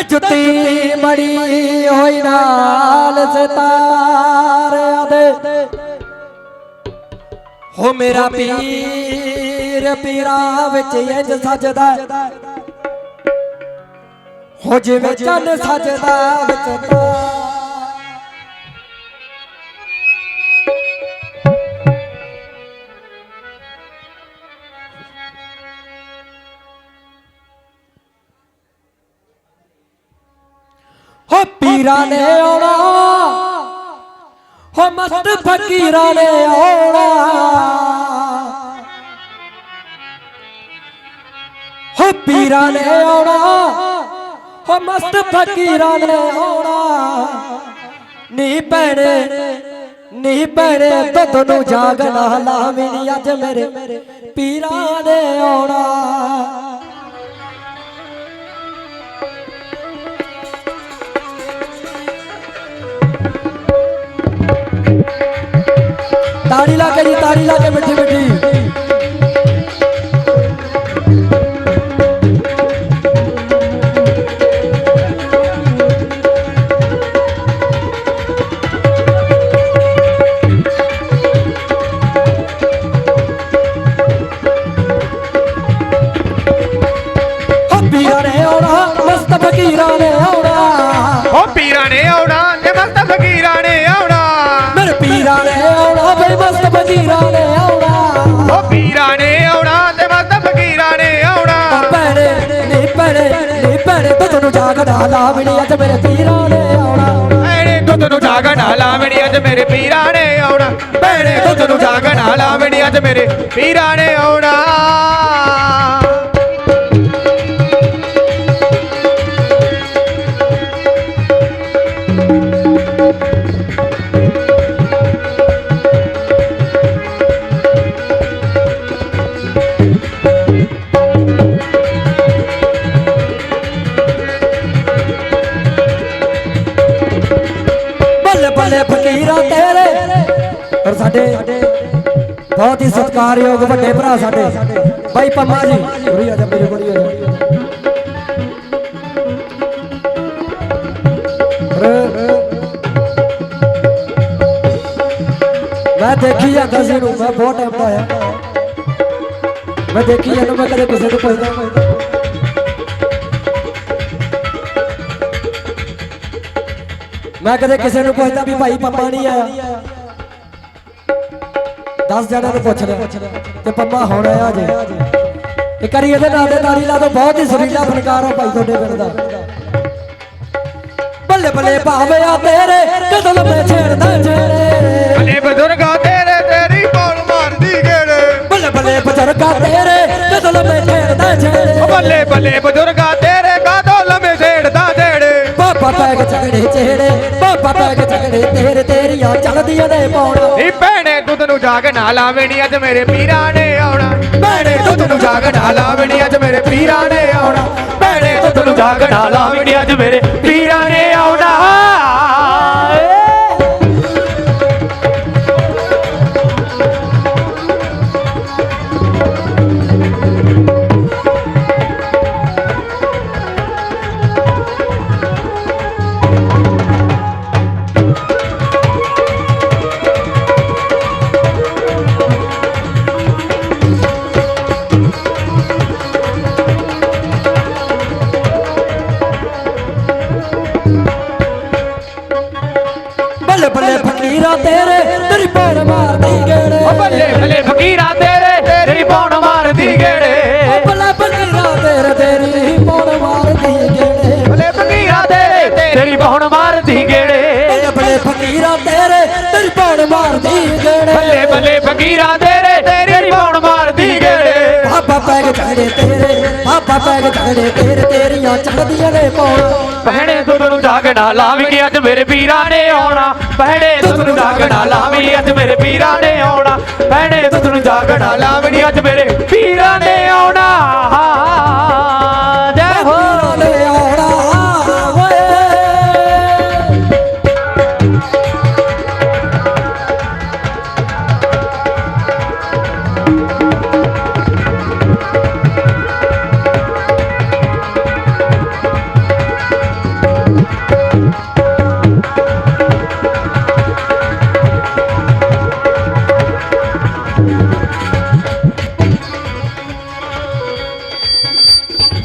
ਤੇ ਜੁੱਤੀ ਮੜੀ ਹੋਈ ਨਾਲ ਸਿਤਾਰਿਆਂ ਦੇ। ਹੋ ਮੇਰਾ ਪੀਰ ਪੀਰਾਂ ਵਿੱਚ ਇੰਜ ਸਜਦਾ। ਹੋ ਜਿਵੇਂ ਚੰਨ ਸਜਦਾ ਵਿੱਚ ਤਾਰਾ। ਹੋ ਨੇ ਆਉਣਾ। ਹੋ ਮਸਤ ਫਕੀਰਾਂ ਨੇ ਆਉਣਾ। ਹੋ ਪੀਰਾਂ ਨੇ ਆਉਣਾ। ਹੋ ਮਸਤ ਫਕੀਰਾਂ ਨੇ ਆਉਣਾ। ਨੀ ਭੈਣੇ ਨੀ ਭੈਣੇ, ਦੁੱਧ ਨੂੰ ਜਾਗਣਾ ਲਾਵੀਂ ਨੀ ਅੱਜ ਮੇਰੇ ਪੀਰਾਂ ਨੇ ਆਉਣਾ। ਤਾੜੀ ਲਾ ਕੇ ਜੀ ਤਾੜੀ ਲਾ ਕੇ ਮਿੱਠੀ ਮਿੱਠੀ। ਫਕੀਰਾਂ ਨੇ ਆਉਣਾ। ਓ ਪੀਰਾਂ ਨੇ ਆਉਣਾ ਤੇ ਮਸਤ ਫਕੀਰਾਂ ਨੇ ਆਉਣਾ। ਭੈਣੇ ਨੀ ਭੈਣੇ ਨੀ ਭੈਣੇ ਤੂੰ ਤੈਨੂੰ ਜਾਗਦਾ ਲਾ ਵੀ ਨੀ ਅੱਜ ਮੇਰੇ ਪੀਰਾਂ ਨੇ ਆਉਣਾ। ਐਣੇ ਦੁੱਧ ਨੂੰ ਜਾਗਣਾ ਲਾਵਣੀ ਅੱਜ ਮੇਰੇ ਪੀਰਾਂ ਨੇ ਆਉਣਾ। ਭੈਣੇ ਦੁੱਧ ਨੂੰ ਜਾਗਣਾ ਲਾਵਣੀ ਅੱਜ ਮੇਰੇ ਪੀਰਾਂ ਨੇ ਆਉਣਾ। ਬੱਲੇ ਫਕੀਰਾਂ ਤੇਰੇ। ਔਰ ਸਾਡੇ ਬਹੁਤ ਹੀ ਸਤਿਕਾਰਯੋਗ ਵੱਡੇ ਭਰਾ ਸਾਡੇ। ਬਾਈ ਪੰਮਾ ਜੀ। ਉਰੀ ਆ ਜਾ ਮੇਰੇ ਕੋਲ ਆ ਜਾ। ਮੈਂ ਦੇਖੀ ਜਾਂਦਾ ਸੀ ਨੂੰ, ਮੈਂ ਬਹੁਤ ਟਾਈਮ ਦਾ ਆਇਆ। ਮੈਂ ਦੇਖੀ ਜਾਂਦਾ ਮੈਂ ਕਦੇ ਕਿਸੇ ਨੂੰ ਪੁੱਛਦਾ। ਮੈਂ ਕਦੇ ਕਿਸੇ ਨੂੰ ਪੁੱਛਦਾ ਵੀ ਭਾਈ ਪੰਮਾ ਨਹੀਂ ਆਇਆ। 10 ਜਣਿਆਂ ਨੂੰ ਪੁੱਛ ਲਿਆ ਤੇ ਪੰਮਾ ਹੁਣ ਆਇਆ ਜੇ। ਇੱਕ ਵਾਰੀ ਇਹਦੇ ਨਾਲ ਦੇ ਤਾੜੀ ਲਾ ਦੋ ਬਹੁਤ ਹੀ ਸੁਰੀਲਾ ਫਨਕਾਰ ਆ ਭਾਈ ਤੁਹਾਡੇ ਪਿੰਡ ਦਾ। ਬੱਲੇ ਬੱਲੇ ਭਾਵਿਆ ਤੇਰੇ ਕਦੋਂ ਲੰਮੇ ਛੇੜਦਾ ਛੇੜੇ ਭਲੇ ਬਜ਼ੁਰਗਾ ਤੇਰੇ ਤੇਰੀ ਬੋਲ ਮਾਰਦੀ ਗੇੜੇ। ਬੱਲੇ ਬੱਲੇ ਬਜ਼ੁਰਗਾ ਤੇਰੇ ਕਦੋਂ ਲੰਮੇ ਛੇੜਦਾ ਛੇੜੇ ਬੱਲੇ ਬੱਲੇ ਬਜ਼ੁਰਗਾ ਤੇਰੇ ਬਾਬਾ ਪੈਗ ਝਗੜੇ ਛੇੜੇ ਬਾਬਾ ਪੈਗ ਝਗੜੇ ਤੇਰੇ ਤੇਰੀਆਂ ਚੱਲਦੀਆਂ ਨੇ ਪੌਣਾ ਨੀ ਭੈਣੇ ਦੁੱਧ ਨੂੰ ਜਾਗ ਨਾ ਲਾਵਣੀ ਅੱਜ ਮੇਰੇ ਪੀਰਾਂ ਨੇ ਆਉਣਾ। ਭੈਣੇ ਦੁੱਧ ਨੂੰ ਜਾਗ ਨਾ ਲਾਵਣੀ ਅੱਜ ਮੇਰੇ ਪੀਰਾਂ ਨੇ ਆਉਣਾ। ਭੈਣੇ ਦੁੱਧ ਨੂੰ ਜਾਗ ਨਾ ਲਾਵਣੀ ਅੱਜ ਮੇਰੇ ਪੀਰਾਂ ਨੇ ਆਉਣਾ। ਫਕੀਰਾ ਤੇਰੇ ਤੇਰੀ ਭੈਣ ਮਾਰਦੀ ਗੇੜੇ। ਓ ਬੱਲੇ ਬੱਲੇ ਫਕੀਰਾਂ ਤੇਰੇ ਤੇਰੀ ਪੌਣ ਮਾਰਦੀ ਗੇੜੇ। ਓ ਬੱਲੇ ਫਕੀਰਾ ਤੇਰੇ ਤੇਰੀ ਭੈਣ ਮਾਰਦੀ ਗੇੜੇ। ਬੱਲੇ ਫਕੀਰਾਂ ਤੇਰੇ ਤੇਰੀ ਪੌਣ ਮਾਰਦੀ ਗੇੜੇ। ਬੱਲੇ ਫਕੀਰਾ ਤੇਰੇ ਤੇਰੀ ਭੈਣ ਮਾਰਦੀ ਗੇੜੇ। ਬੱਲੇ ਬੱਲੇ ਫਕੀਰਾਂ ਤੇਰੀ ਪੈਗ ਝਗੜੇ ਤੇਰੇ, ਬਾਬਾ ਪੈਗ ਝਗੜੇ ਤੇਰੇ, ਤੇਰੀਆਂ ਚੱਲਦੀਆਂ ਨੇ ਪੌਣਾ ਪਹਿਣੇ ਦੁੱਧ ਨੂੰ ਜਾਗੜਾ ਲਾਵੀਂ ਅੱਜ ਮੇਰੇ ਪੀਰਾਂ ਨੇ ਆਉਣਾ। ਪਹਿਣੇ ਦੁੱਧ ਨੂੰ ਜਾਗਣਾ ਲਾਵੀਂ ਅੱਜ ਮੇਰੇ ਪੀਰਾਂ ਨੇ ਆਉਣਾ। ਪਹਿਣੇ ਦੁੱਧ ਨੂੰ ਜਾਗਣਾ ਲਾਵੀਂ ਅੱਜ ਮੇਰੇ ਪੀਰਾਂ ਨੇ ਆਉਣਾ।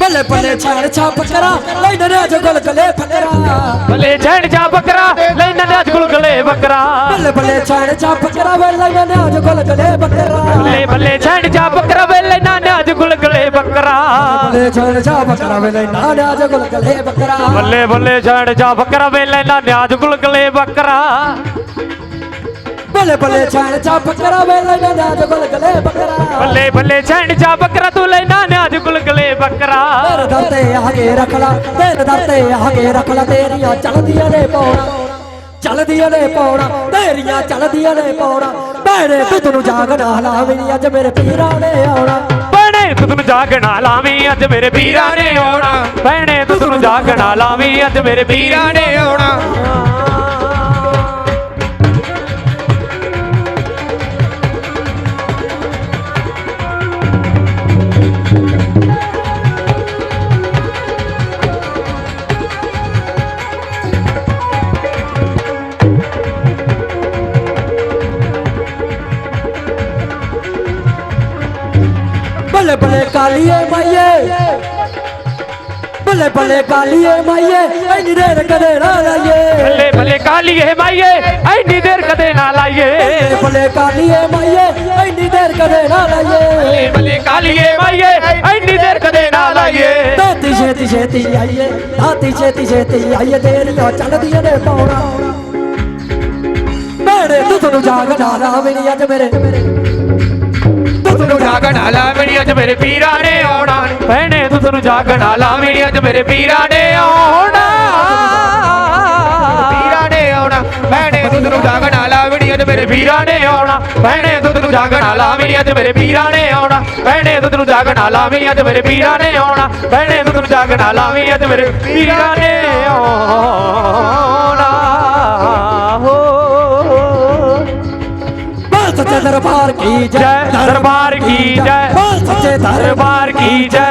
ਬੱਲੇ ਬੱਲੇ ਛਾੜ ਛਾਪ ਕਰਾ ਲੈਣ ਰਾਜ ਗੁਲ ਗਲੇ ਫਕਰਾ। ਬੱਲੇ ਛੈਣ ਚਾ ਬੱਕਰਾ ਲੈਣਾ ਨੇ ਅੱਜ ਗੁਲਗਲੇ ਬੱਕਰਾ ਬੱਲੇ ਬੱਲੇ ਛਾੜ ਛਾਪ ਕਰਾ ਵੇ ਲੈਣ ਰਾਜ ਗੁਲ ਗਲੇ ਬੱਕਰਾ ਬੱਲੇ ਬੱਲੇ ਛੈਣ ਚਾ ਬੱਕਰਾ ਵੇ ਲੈਣਾ ਨੇ ਅੱਜ ਗੁਲਗਲੇ ਬੱਕਰਾ ਬੱਲੇ ਛਾੜ ਛਾਪ ਕਰਾ ਵੇ ਲੈਣ ਰਾਜ ਗੁਲ ਗਲੇ ਬੱਕਰਾ ਬੱਲੇ ਬੱਲੇ ਛੈਣ ਚਾ ਬੱਕਰਾ ਵੇ ਲੈਣਾ ਨੇ ਅੱਜ ਗੁਲਗਲੇ ਬੱਕਰਾ ਬੱਲੇ ਬੱਲੇ ਛਾੜ ਛਾਪ ਕਰਾ ਵੇ ਲੈਣ ਰਾਜ ਗੁਲ ਗਲੇ ਬੱਕਰਾ ਬੱਲੇ ਬੱਲੇ ਛੈਣ ਚਾ ਬੱਕਰਾ ਤੂੰ ਬੱਕਰਾ। ਤੇਰੇ ਦਰ ਤੇ ਆ ਕੇ ਰੱਖ ਲਾ ਤੇਰੇ ਦਰ ਤੇ ਆ ਕੇ ਰੱਖ ਲਾ ਤੇਰੀਆਂ ਚੱਲਦੀਆਂ ਨੇ ਪੌਣਾ ਚੱਲਦੀਆਂ ਨੇ ਪੌਣਾ ਤੇਰੀਆਂ ਚੱਲਦੀਆਂ ਨੇ ਪੌਣਾ ਭੈਣੇ ਤੂੰ ਨੂੰ ਜਾਗ ਨਾ ਲਾਵੀਂ ਅੱਜ ਮੇਰੇ ਪੀਰਾਂ ਨੇ ਆਉਣਾ। ਭੈਣੇ ਤੂੰ ਤੈਨੂੰ ਜਾਗਣਾ ਲਾਵੀਂ ਅੱਜ ਮੇਰੇ ਵੀਰਾਂ ਨੇ ਆਉਣਾ। ਭੈਣੇ ਤੂੰ ਤੈਨੂੰ ਜਾਗਣਾ ਲਾਵੀਂ ਅੱਜ ਮੇਰੇ ਵੀਰਾਂ ਨੇ ਆਉਣਾ। ਬੱਲੇ ਬੱਲੇ ਕਾਲੀਏ ਮਾਈਏ। ਬੱਲੇ ਬੱਲੇ ਕਾਲੀਏ ਮਾਈਏ ਐਨੀ ਦੇਰ ਕਦੇ ਨਾ ਲਾਈਏ। ਬੱਲੇ ਬੱਲੇ ਕਾਲੀਏ ਮਾਈਏ ਐਨੀ ਦੇਰ ਕਦੇ ਨਾ ਲਾਈਏ। ਬੱਲੇ ਬੱਲੇ ਕਾਲੀਏ ਮਾਈਏ ਐਨੀ ਦੇਰ ਕਦੇ ਨਾ ਲਾਈਏ। ਬੱਲੇ ਕਾਲੀਏ ਮਾਈਏ ਐਨੀ ਦੇਰ ਕਦੇ ਨਾ ਲਾਈਏ। ਦਾਤੀ ਛੇਤੀ ਛੇਤੀ ਆਈਏ ਦਾਤੀ ਛੇਤੀ ਛੇਤੀ ਆਈਏ ਤੇਰੀਆਂ ਚੱਲਦੀਆਂ ਨੇ ਪੌਣਾ ਭੈਣੇ ਤੂੰ ਤੁਹਾਨੂੰ ਜਾਗ ਨਾ ਲਾਵੀਂ ਅੱਜ ਮੇਰੇ। ਤੂੰ ਤੈਨੂੰ ਜਾਗਣਾ ਲਾਵੀਂ ਅੱਜ ਮੇਰੇ ਵੀਰਾਂ ਨੇ ਆਉਣਾ। ਭੈਣੇ ਤੂੰ ਤੈਨੂੰ ਜਾਗਣਾ ਲਾਵੀਂ ਅੱਜ ਮੇਰੇ ਵੀਰਾਂ ਨੇ ਆਉਣਾ। ਵੀਰਾਂ ਨੇ ਆਉਣਾ। ਭੈਣੇ ਤੂੰ ਤੈਨੂੰ ਜਾਗਣਾ ਲਾਵੀਂ ਅੱਜ ਮੇਰੇ ਵੀਰਾਂ ਨੇ ਆਉਣਾ। ਭੈਣੇ ਤੂੰ ਤੈਨੂੰ ਜਾਗਣਾ ਲਾਵੀਂ ਅੱਜ ਮੇਰੇ ਵੀਰਾਂ ਨੇ ਆਉਣਾ। ਭੈਣੇ ਤੂੰ ਤੈਨੂੰ ਜਾਗਣਾ ਲਾਵੀਂ ਅੱਜ ਮੇਰੇ ਵੀਰਾਂ ਨੇ ਆਉਣਾ। ਭੈਣੇ ਤੂੰ ਤੈਨੂੰ ਜਾਗਣਾ ਲਾਵੀਂ ਅੱਜ ਮੇਰੇ ਵੀਰਾਂ ਨੇ ਆਉਣਾ। ਦਰਬਾਰ ਕੀ ਜੈ? ਦਰਬਾਰ ਕੀ ਜੈ? ਸੱਚੇ ਦਰਬਾਰ ਕੀ ਜੈ?